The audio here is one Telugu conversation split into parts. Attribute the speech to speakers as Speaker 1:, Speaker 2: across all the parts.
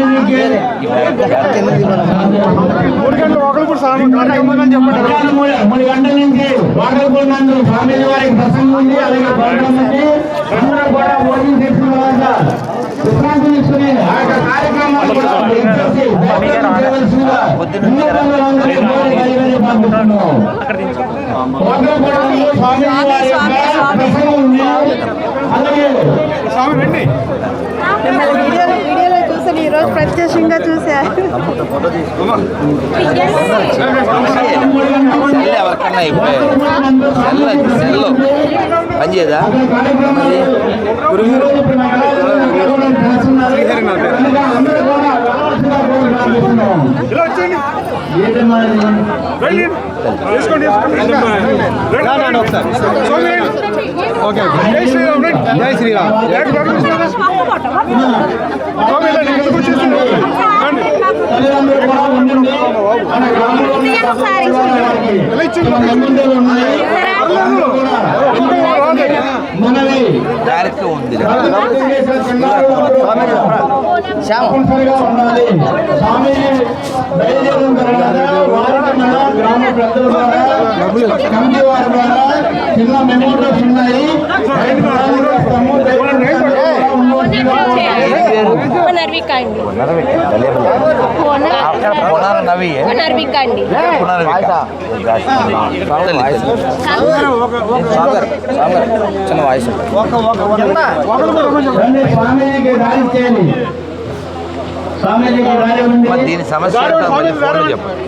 Speaker 1: అన్న
Speaker 2: అన్ని దిష్టిలు బలాలు
Speaker 3: మూడు గంటల నుంచి వాటర్పూల్ నందు స్వామి. వారికి ప్రసంగం ఉంది. అలాగే ప్రోగ్రాం ఉంది అందరూ కూడా భోజనం చేసిన తర్వాత విశ్రాంతి తీసుకుని ఆ యొక్క కార్యక్రమాలు కూడా చేయవలసిందిగా స్వామి. ఉంది అలాగే
Speaker 4: ఈరోజు ప్రత్యక్షంగా చూసా
Speaker 5: ఎవరికన్నా పనిచేయదా
Speaker 2: జై శ్రీరామ్
Speaker 3: తల్లిదండ్రులు కూడా ఉండండి మన గ్రామంలో ఉన్న ఎమ్మెల్యేలు ఉన్నాయి అందరూ కూడా మనవి
Speaker 5: డైరెక్ట్ ఉంది
Speaker 3: తప్పనిసరిగా ఉండాలి స్వామి బయలుదేరిన తర్వాత ప్రజల ద్వారా కమిటీ వారి ద్వారా చిన్న మెమోటోస్ ఉన్నాయి
Speaker 5: చిన్న వాయిస్
Speaker 3: రండి స్వామీజీకి దారి
Speaker 5: మరి దీని సమస్య చెప్పండి.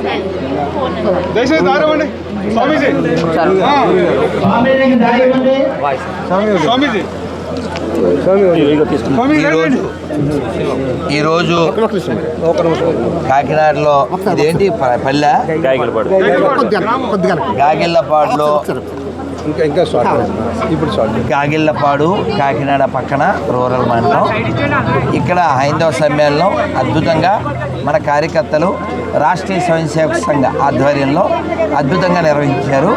Speaker 2: స్వామీజీ.
Speaker 5: ఈరోజు కాకినాడలో ఇదేంటి పల్లె? గాగిళ్ళపాడులో
Speaker 2: ఇంకా ఇంకా షార్ట్ ఇప్పుడు షార్ట్
Speaker 5: గాగిళ్ళపాడు కాకినాడ పక్కన రూరల్ మండలం. ఇక్కడ హైందవ సమ్మేళనం అద్భుతంగా మన కార్యకర్తలు రాష్ట్రీయ స్వయం సేవక సంఘ ఆధ్వర్యంలో అద్భుతంగా నిర్వహించారు.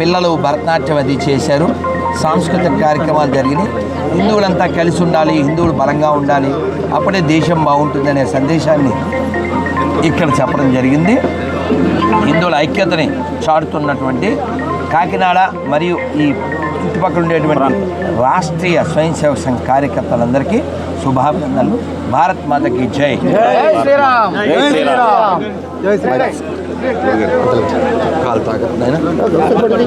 Speaker 5: పిల్లలు భరతనాట్యం అది చేశారు. సాంస్కృతిక కార్యక్రమాలు జరిగినాయి. హిందువులంతా కలిసి ఉండాలి హిందువులు బలంగా ఉండాలి. అప్పుడే దేశం బాగుంటుందనే సందేశాన్ని ఇక్కడ చెప్పడం జరిగింది. హిందువుల ఐక్యతని చాటుతున్నటువంటి కాకినాడ మరియు ఈ చుట్టుపక్కల ఉండేటువంటి రాష్ట్రీయ స్వయం సేవక సంఘ కార్యకర్తలందరికీ శుభాభినందనలు. భారత్ మాతకి జై. కాలు తాకదు నాయనా. అందుకని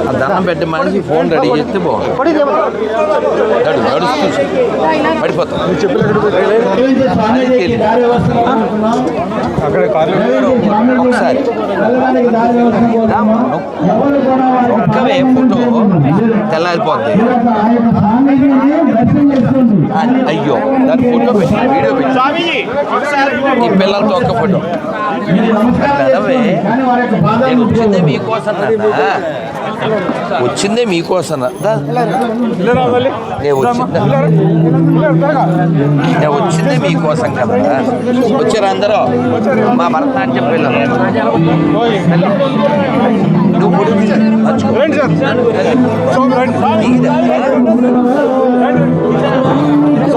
Speaker 5: ఆ దండం పెట్టే మనిషి ఫోన్ రెడీ చేస్తే బాగుంటుంది నడు, నడుస్తూ పడిపోతాం
Speaker 3: దయచేసి స్వామీజీకి దారి వ్యవస్థను కోరుతున్నాం.
Speaker 2: అక్కడ కార్లు
Speaker 3: దయచేసి స్వామీజీ
Speaker 5: ఒకసారి.
Speaker 3: వెళ్ళడానికి దారి వ్యవస్థను కోరుతున్నాం. ఎవరు కూడా వారి యొక్క
Speaker 5: ఒక్కవే ఫోటో తెల్లారిపోద్ది అయ్యో దాని ఫోటో పెట్టి వీడియో పెట్టి. ఈ పిల్లలతో ఒక్క ఫోటో. పెదవే. నేను వచ్చిందే. మీకోసం. వచ్చిందే మీకోసం. నేను వచ్చిందా? నేను వచ్చిందే మీకోసం కదా. వచ్చారు అందరూ? మా భరతనాట్యం పిల్లలు. నువ్వు.
Speaker 2: రండి సార్.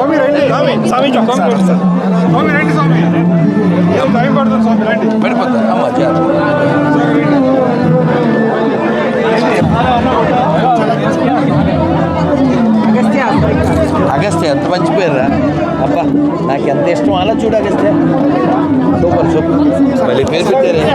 Speaker 2: స్వామి రండి? స్వామి స్వామి స్వామి స్వామి రండి స్వామి. ఏం టైం పడుతుంది స్వామి రండి.
Speaker 5: పడిపోతా అమ్మ జాగ్రత్త. అగస్త్య ఎంత మంచి పేరురా. అబ్బా నాకు ఎంత ఇష్టం? అలా చూడు అగస్త్య. Super super. మళ్ళీ పేరు పెట్టారే.